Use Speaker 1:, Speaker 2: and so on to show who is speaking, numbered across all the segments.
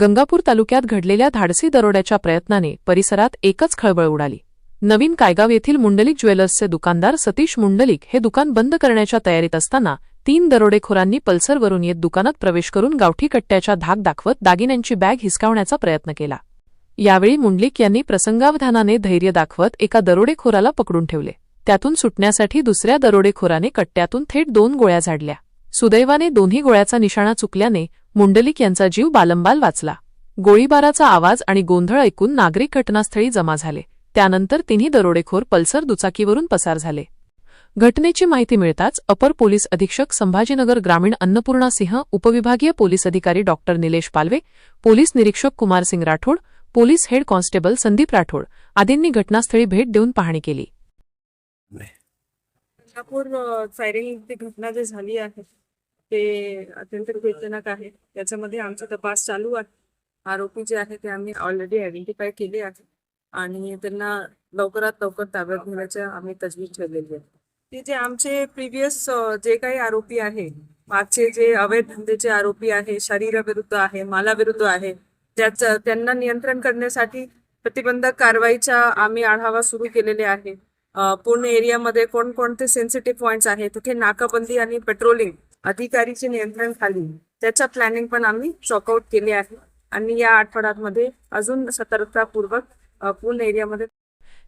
Speaker 1: गंगापूर तालुक्यात घडलेल्या धाडसी दरोड्याच्या प्रयत्नाने परिसरात एकच खळबळ उडाली. नवीन कायगाव येथील मुंडलिक ज्वेलर्सचे दुकानदार सतीश मुंडलिक हे दुकान बंद करण्याच्या तयारीत असताना तीन दरोडेखोरांनी पल्सरवरून येत दुकानात प्रवेश करून गावठी कट्ट्याच्या धाक दाखवत दागिन्यांची बॅग हिसकावण्याचा प्रयत्न केला. यावेळी मुंडलिक यांनी प्रसंगावधानाने धैर्य दाखवत एका दरोडेखोराला पकडून ठेवले. त्यातून सुटण्यासाठी दुसऱ्या दरोडेखोराने कट्ट्यातून थेट दोन गोळ्या झाडल्या. सुदैवाने दोन्ही गोळ्याचा निशाणा चुकल्याने मुंडलिक यांचा जीव बालंबाल वाचला. गोळीबाराचा आवाज आणि गोंधळ ऐकून नागरिक घटनास्थळी जमा झाले. त्यानंतर तिन्ही दरोडेखोर पल्सर दुचाकीवरून पसार झाले. घटनेची माहिती मिळताच अपर पोलीस अधीक्षक संभाजीनगर ग्रामीण अन्नपूर्णा सिंह उपविभागीय पोलीस अधिकारी डॉक्टर निलेश पालवे पोलीस निरीक्षक Kumarsing Rathod police head constable Sandeep Rathod आदींनी घटनास्थळी भेट देऊन पाहणी केली.
Speaker 2: घटना जी झाली आहे ते अत्यंत खेदजनक आहे. त्याच्यामध्ये आमचा तपास चालू आहे. आरोपी जे आहे ते आम्ही ऑलरेडी आयडेंटिफाय केले आहे. आणि त्यांना लवकरात लवकर ताब्यात घेण्याच्या आम्ही तजवीज ठेवलेली आहे. ते जे आमचे प्रिव्हियस जे काही आरोपी आहे मागचे जे अवैध धंदेचे आरोपी आहे शरीराविरुद्ध आहे मालाविरुद्ध आहे त्याचं त्यांना नियंत्रण करण्यासाठी प्रतिबंधक कारवाईचा आम्ही आढावा सुरू केलेले आहे. पूर्ण एरियामध्ये कोणकोणते सेन्सिटिव्ह पॉईंट्स आहेत तिथे नाकाबंदी आणि पेट्रोलिंग अधिकारीचे नियंत्रण खाली. त्याच्या प्लॅनिंग पण आम्ही चॉकआउट केले आहे. आणि या आठवड्यामध्ये अजून सतर्कतापूर्वक अ, पूर्ण एरियामध्ये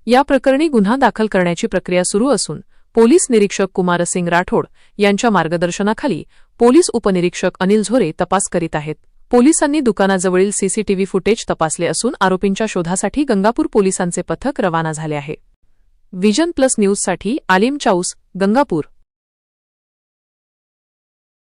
Speaker 1: या प्रकरणी गुन्हा दाखल करण्याची प्रक्रिया सुरू असून पोलीस निरीक्षक कुमारसिंग राठोड यांच्या मार्गदर्शनाखाली पोलीस उपनिरीक्षक अनिल झोरे तपास करीत आहेत. पोलिसांनी दुकानाजवळील सीसीटीव्ही फुटेज तपासले असून आरोपींच्या शोधासाठी गंगापूर पोलिसांचे पथक रवाना झाले आहे. विजन प्लस न्यूजसाठी आलिम चाऊस गंगापूर.